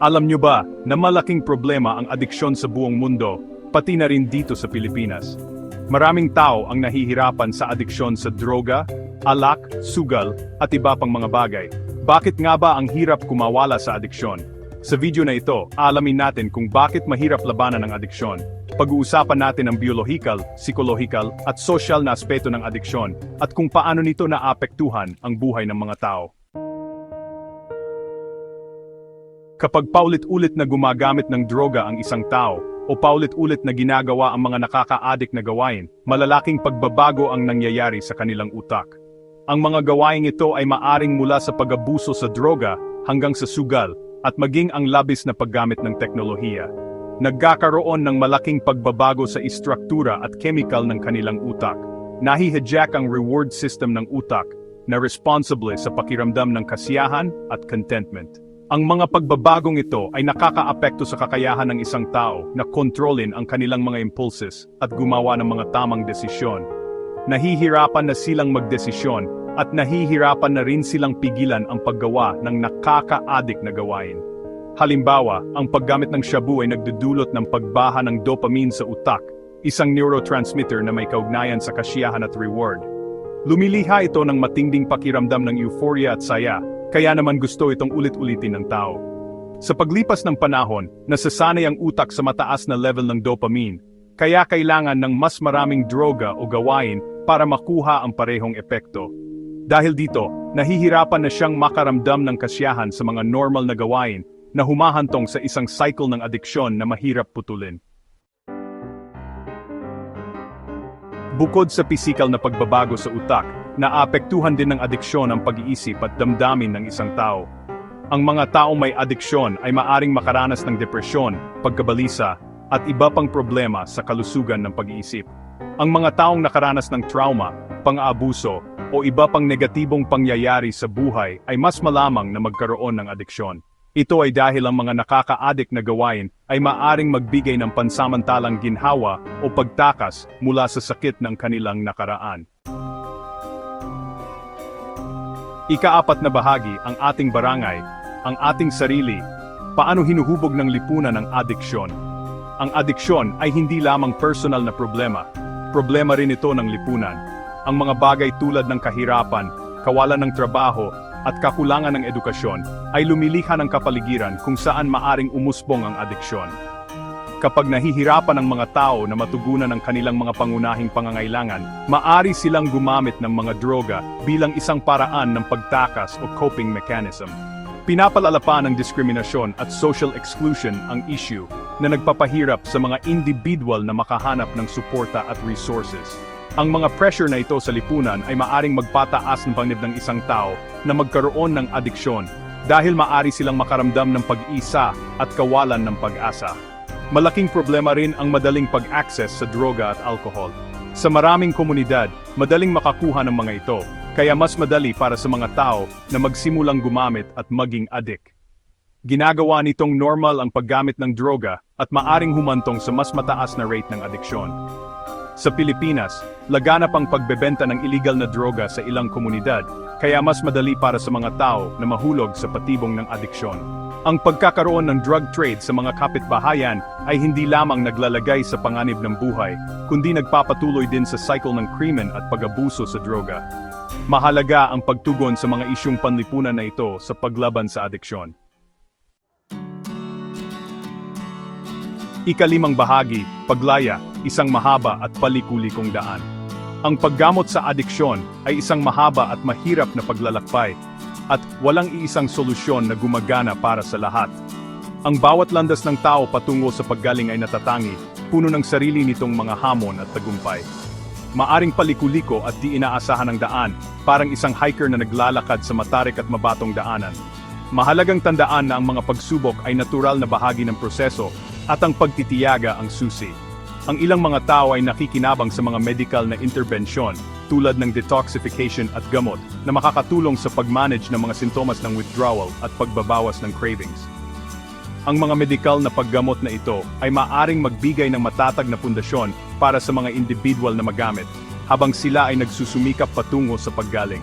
Alam nyo ba na malaking problema ang adiksyon sa buong mundo, pati na rin dito sa Pilipinas? Maraming tao ang nahihirapan sa adiksyon sa droga, alak, sugal, at iba pang mga bagay. Bakit nga ba ang hirap kumawala sa adiksyon? Sa video na ito, alamin natin kung bakit mahirap labanan ang adiksyon. Pag-uusapan natin ang biological, psikolohikal, at social na aspeto ng adiksyon, at kung paano nito naapektuhan ang buhay ng mga tao. Kapag paulit-ulit na gumagamit ng droga ang isang tao, o paulit-ulit na ginagawa ang mga nakaka-addict na gawain, malalaking pagbabago ang nangyayari sa kanilang utak. Ang mga gawaing ito ay maaring mula sa pag-abuso sa droga hanggang sa sugal, at maging ang labis na paggamit ng teknolohiya. Nagkakaroon ng malaking pagbabago sa istruktura at chemical ng kanilang utak. Nahihijack ang reward system ng utak na responsible sa pakiramdam ng kasiyahan at contentment. Ang mga pagbabagong ito ay nakakaapekto sa kakayahan ng isang tao na kontrolin ang kanilang mga impulses at gumawa ng mga tamang desisyon. Nahihirapan na silang magdesisyon at nahihirapan na rin silang pigilan ang paggawa ng nakaka-addict na gawain. Halimbawa, ang paggamit ng shabu ay nagdudulot ng pagbaha ng dopamine sa utak, isang neurotransmitter na may kaugnayan sa kasiyahan at reward. Lumiliha ito ng matinding pakiramdam ng euphoria at saya, kaya naman gusto itong ulit-ulitin ng tao. Sa paglipas ng panahon, nasasanay ang utak sa mataas na level ng dopamine, kaya kailangan ng mas maraming droga o gawain para makuha ang parehong epekto. Dahil dito, nahihirapan na siyang makaramdam ng kasiyahan sa mga normal na gawain na humahantong sa isang cycle ng adiksyon na mahirap putulin. Bukod sa pisikal na pagbabago sa utak, naapektuhan din ng adiksyon ang pag-iisip at damdamin ng isang tao. Ang mga taong may adiksyon ay maaring makaranas ng depresyon, pagkabalisa, at iba pang problema sa kalusugan ng pag-iisip. Ang mga taong nakaranas ng trauma, pang-aabuso, o iba pang negatibong pangyayari sa buhay ay mas malamang na magkaroon ng adiksyon. Ito ay dahil ang mga nakaka-addict na gawain ay maaring magbigay ng pansamantalang ginhawa o pagtakas mula sa sakit ng kanilang nakaraan. Ikaapat na bahagi ang ating barangay, ang ating sarili, paano hinuhubog ng lipunan ang adiksyon. Ang adiksyon ay hindi lamang personal na problema, problema rin ito ng lipunan. Ang mga bagay tulad ng kahirapan, kawalan ng trabaho, at kakulangan ng edukasyon ay lumilikha ng kapaligiran kung saan maaring umusbong ang adiksyon. Kapag nahihirapan ang mga tao na matugunan ang kanilang mga pangunahing pangangailangan, maari silang gumamit ng mga droga bilang isang paraan ng pagtakas o coping mechanism. Pinapalala pa ng diskriminasyon at social exclusion ang issue na nagpapahirap sa mga individual na makahanap ng suporta at resources. Ang mga pressure na ito sa lipunan ay maaring magpataas ng pangnib ng isang tao na magkaroon ng adiksyon dahil maari silang makaramdam ng pag-isa at kawalan ng pag-asa. Malaking problema rin ang madaling pag-access sa droga at alcohol. Sa maraming komunidad, madaling makakuha ng mga ito, kaya mas madali para sa mga tao na magsimulang gumamit at maging adik. Ginagawa nitong normal ang paggamit ng droga at maaring humantong sa mas mataas na rate ng adiksyon. Sa Pilipinas, laganap ang pagbebenta ng illegal na droga sa ilang komunidad, kaya mas madali para sa mga tao na mahulog sa patibong ng adiksyon. Ang pagkakaroon ng drug trade sa mga kapitbahayan ay hindi lamang naglalagay sa panganib ng buhay, kundi nagpapatuloy din sa cycle ng krimen at pag-abuso sa droga. Mahalaga ang pagtugon sa mga isyong panlipunan na ito sa paglaban sa adiksyon. Ikalimang bahagi, paglaya, isang mahaba at palikulikong daan. Ang paggamot sa adiksyon ay isang mahaba at mahirap na paglalakbay, at walang iisang solusyon na gumagana para sa lahat. Ang bawat landas ng tao patungo sa paggaling ay natatangi, puno ng sarili nitong mga hamon at tagumpay. Maaring palikuliko at di inaasahan ng daan, parang isang hiker na naglalakad sa matarik at mabatong daanan. Mahalagang tandaan na ang mga pagsubok ay natural na bahagi ng proseso at ang pagtitiyaga ang susi. Ang ilang mga tao ay nakikinabang sa mga medical na interbensyon tulad ng detoxification at gamot na makakatulong sa pag-manage ng mga sintomas ng withdrawal at pagbabawas ng cravings. Ang mga medikal na paggamot na ito ay maaring magbigay ng matatag na pundasyon para sa mga individual na magamit, habang sila ay nagsusumikap patungo sa paggaling.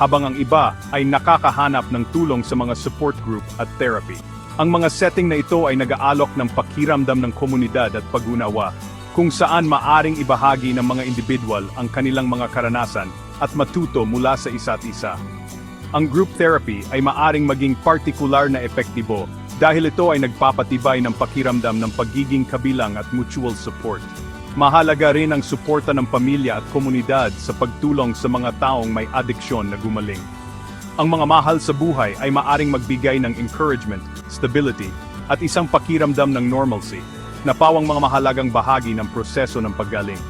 Habang ang iba ay nakakahanap ng tulong sa mga support group at therapy. Ang mga setting na ito ay nag-aalok ng pakiramdam ng komunidad at pag-unawa, kung saan maaring ibahagi ng mga individual ang kanilang mga karanasan at matuto mula sa isa't isa. Ang group therapy ay maaring maging partikular na epektibo dahil ito ay nagpapatibay ng pakiramdam ng pagiging kabilang at mutual support. Mahalaga rin ang suporta ng pamilya at komunidad sa pagtulong sa mga taong may adiksyon na gumaling. Ang mga mahal sa buhay ay maaring magbigay ng encouragement, stability, at isang pakiramdam ng normalcy, na pawang mga mahalagang bahagi ng proseso ng paggaling.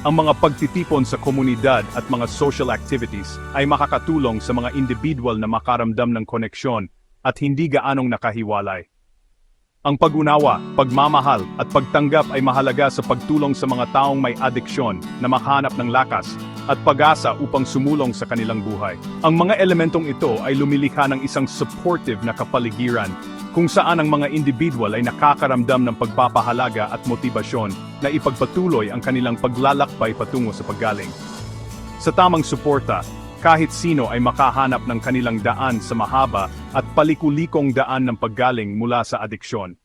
Ang mga pagtitipon sa komunidad at mga social activities ay makakatulong sa mga individual na makaramdam ng koneksyon at hindi gaanong nakahiwalay. Ang pag-unawa, pagmamahal at pagtanggap ay mahalaga sa pagtulong sa mga taong may adiksyon na makahanap ng lakas at pag-asa upang sumulong sa kanilang buhay. Ang mga elementong ito ay lumilikha ng isang supportive na kapaligiran kung saan ang mga individual ay nakakaramdam ng pagpapahalaga at motibasyon na ipagpatuloy ang kanilang paglalakbay patungo sa paggaling. Sa tamang suporta, kahit sino ay makahanap ng kanilang daan sa mahaba at palikulikong daan ng paggaling mula sa adiksyon.